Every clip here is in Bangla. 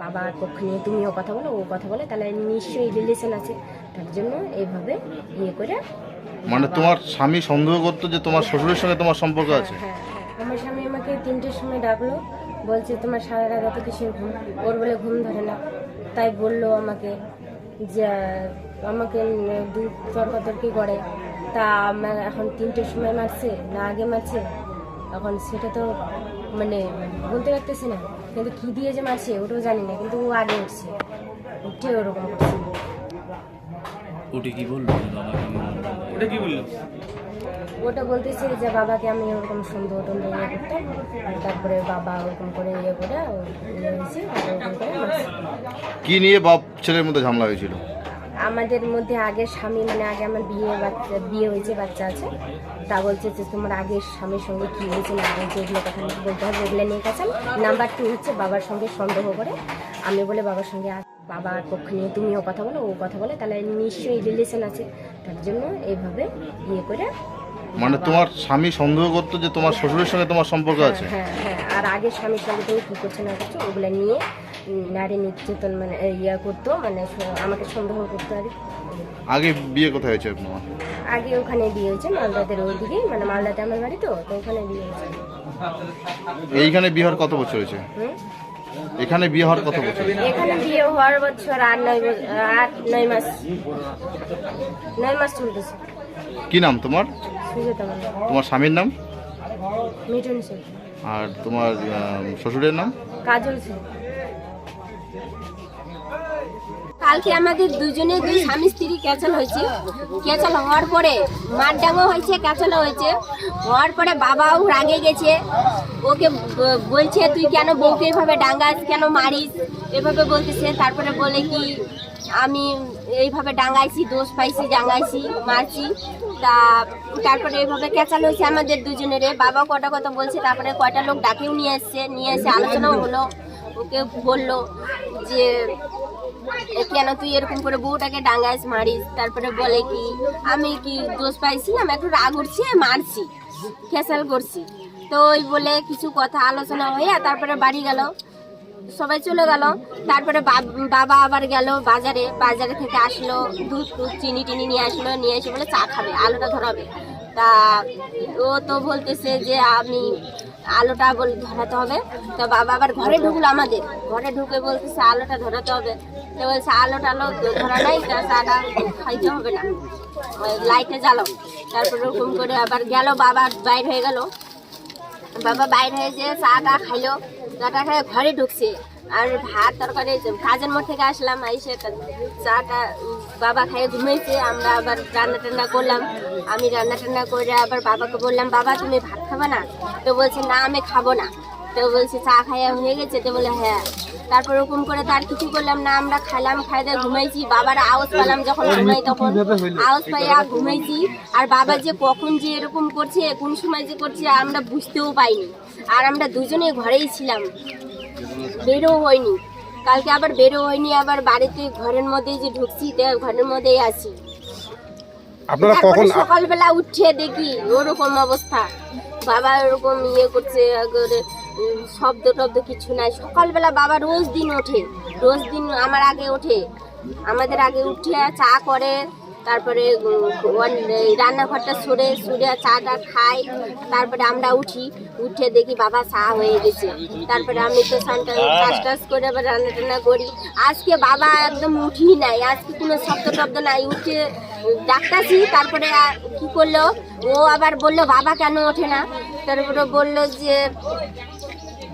বাবার পক্ষ নিয়ে তুমিও কথা বলো ও কথা বলে তাহলে নিশ্চয়ই রিলেশন আছে। তার জন্য এইভাবে ইয়ে করে মানে তোমার স্বামী সন্দেহ করতো যে তোমার শ্বশুরের সঙ্গে তোমার সম্পর্ক আছে? হ্যাঁ হ্যাঁ। আমার স্বামী আমাকে তিনটের সময় ডাকলো বলছে তোমার সারা রাত এত কিসের ঘুম? ওর বলে ঘুম ধরে না। তাই বলল আমাকে যে আমাকে দু তর্কাতর্কি করে? তা আমার এখন তিনটের সময় মারছে না আগে মারছে এখন সেটা তো মানে বলতে পারতেছি না। কিন্তু কী দিয়ে যে মারছে ওটাও জানি না কিন্তু ও আগে উঠছে। উঠে ওরকম করছে। ওটা কি বলল? ওটা কি বলল? ওটা বলতেছে যে বাবাকে আমি ওরকম সুন্দর টন্দর ইয়ে করতাম তারপরে বাবা ওরকম করে ইয়ে করে ইয়ে হয়েছে ওরকম করে মারছে। কি নিয়ে বাপ ছেলের মধ্যে ঝামেলা হয়েছিল? আমাদের মধ্যে আগের স্বামী মানে আগে আমার বিয়ে বাচ্চা বিয়ে হয়েছে বাচ্চা আছে। তা বলছে যে তোমার আগের স্বামীর সঙ্গে কী হয়েছে না হয়েছে এগুলো কথা বলতে হবে। এগুলো নিয়ে গেছেন নাম্বার টু হচ্ছে বাবার সঙ্গে সন্দেহ করে। আমি বলে বাবার সঙ্গে বাবার পক্ষ নিয়ে তুমিও কথা বলো ও কথা বলে তাহলে নিশ্চয়ই রিলেশন আছে। তার জন্য এইভাবে ইয়ে করে মানে তোমার স্বামী সন্দেহ করতো যে তোমার শ্বশুরের সঙ্গে তোমার সম্পর্ক আছে? হ্যাঁ হ্যাঁ আর আগের স্বামীর সঙ্গে তুমি কী করছে না করছে ওগুলো নিয়ে নারী নির্যাতন মানে ইয়া করতো মানে আমাকে সন্দেহ করতো আর আগে বিয়ে কোথায় হয়েছে তোমার আগে ওখানে বিয়ে হয়েছে মালদাদের ওইদিকে মানে মালদাতে আমার বাড়ি তো তো ওখানে বিয়ে হয়েছে। এইখানে বিয়ে হওয়ার কত বছর হয়েছে? এখানে বিয়ে হওয়ার কত বছর? এখানে বিয়ে হওয়ার বছর আট নয় আট নয় মাস। নয় মাস চলতেছে। কি নাম তোমার? সুজাতা তোমার স্বামীর নাম? মিটন সিং আর তোমার শ্বশুরের নাম? কাজল সিং কালকে আমাদের দুজনে দুই স্বামী স্ত্রী ক্যাচল হয়েছে। ক্যাচল হওয়ার পরে মারডাঙ্গও হয়েছে, ক্যাচলও হয়েছে। হওয়ার পরে বাবাও রাগে গেছে। ওকে বলছে, তুই কেন বউকে এভাবে ডাঙ্গাস, কেন মারিস? এভাবে বলতেছে। তারপরে বলে কি, আমি এইভাবে ডাঙ্গাইছি, দোষ পাইছি ডাঙ্গাইছি মারছি। তা তারপরে এইভাবে ক্যাচাল হয়েছে আমাদের দুজনেরে। বাবা কটা কথা বলছে, তারপরে কয়টা লোক ডাকেও নিয়ে এসছে, নিয়ে এসে আলোচনাও হলো। ওকে বলল যে কেন তুই এরকম করে বউটাকে ডাঙ্গাইস, মারিস? তারপরে বলে কি, আমি কি দোষ পাইছিলাম? একটু রাগ উঠছি মারছি, ফেসাল করছি। তো ওই বলে কিছু কথা আলোচনা হয়ে তারপরে বাড়ি গেল। সবাই চলে গেল। তারপরে বাবা আবার গেল বাজারে। বাজারে থেকে আসলো, দুধ টুধ, চিনি টিনি নিয়ে আসলো, নিয়ে এসে বলে চা খাবে, আলুটা ধরাবে। তা ও তো বলতেছে যে, আমি আলোটা বল, ধরাতে হবে। তো বাবা আবার ঘরে ঢুকলো আমাদের। ঘরে ঢুকে বলতেছে, আলোটা ধরাতে হবে। তো বলছে আলো ধরা নাই, তা চাটা খাইতে হবে না। লাইটে জ্বালো তারপর ওরকম করে আবার গেল, বাবা বাইর হয়ে গেল। বাবা বাইর হয়ে যে চাটা খাইলো চাটা খাই ঘরে ঢুকছে। আর ভাত তরকারি কাজের মোড় থেকে আসলাম এসে চাটা বাবা খাইয়ে ঘুমিয়েছে আমরা আবার রান্না টান্না করলাম। আমি রান্না টান্না করে আবার বাবাকে বললাম বাবা তুমি ভাত খাবে না? তো বলছে না আমি খাব না। তো বলছে চা খাইয়া হয়ে গেছে? তো বলে হ্যাঁ। তারপর ওরকম করে তার কিছু করলাম না আমরা খাইলাম খাই দিয়ে ঘুমাইছি। বাবার আওয়াজ পেলাম যখন ঘুমাই তখন। আওয়াজ পাইয়া ঘুমাইছি। আর বাবা যে কখন যে এরকম করছে কোন সময় যে করছে আমরা বুঝতেও পাইনি। আর আমরা দুজনে ঘরেই ছিলাম। বেরো হয়নি। কালকে আবার বেরো হয়নি আবার বাড়িতে ঘরের মধ্যেই যে ঢুকছি ঘরের মধ্যেই আছি। আপনারা কখন সকালবেলা উঠে দেখি ওরকম অবস্থা। বাবা ওরকম ইয়ে করছে শব্দ টব্দ কিছু নাই। সকালবেলা বাবা রোজ দিন ওঠে রোজ দিন আমার আগে ওঠে। আমাদের আগে উঠে চা করে তারপরে রান্নাঘরটা সরে সরে চাটা খাই, তারপরে আমরা উঠি, উঠে দেখি বাবা চা হয়ে গেছে। তারপরে আমি তো সানটা কাজ টাজ করে আবার রান্না টান্না করি। আজকে বাবা একদম উঠি নাই, আজকে কোনো শব্দ টব্দ নাই, উঠে ডাক্তারছি তারপরে কি করল? ও আবার বলল, বাবা কেন ওঠে না? তারপরে বলল যে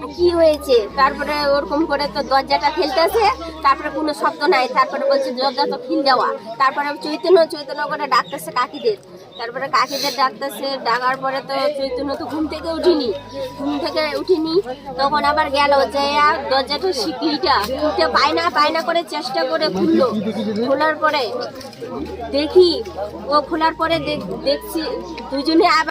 কি হয়েছে? তারপরে ওরকম করে তো দরজাটা খেলতেছে তারপরে কোনো শব্দ নাই, তারপরে বলছে দরজা তো খিল দেওয়া। তারপরে চৈতন্য চৈতন্য করে ডাকতেছে কাকিদের। তারপরে কাকিদের ডাকতেছে, ডাকার পরে তো চৈতন্য তো ঘুম থেকে উঠিনি। ঘুম থেকে উঠিনি, তখন আবার গেল যে আর দরজাটা শিকলিটা। খুলতে পায় না পায় না করে চেষ্টা করে খুললো। খোলার পরে দেখি, ও খোলার পরে দেখ- দেখছি, দুজনে আবার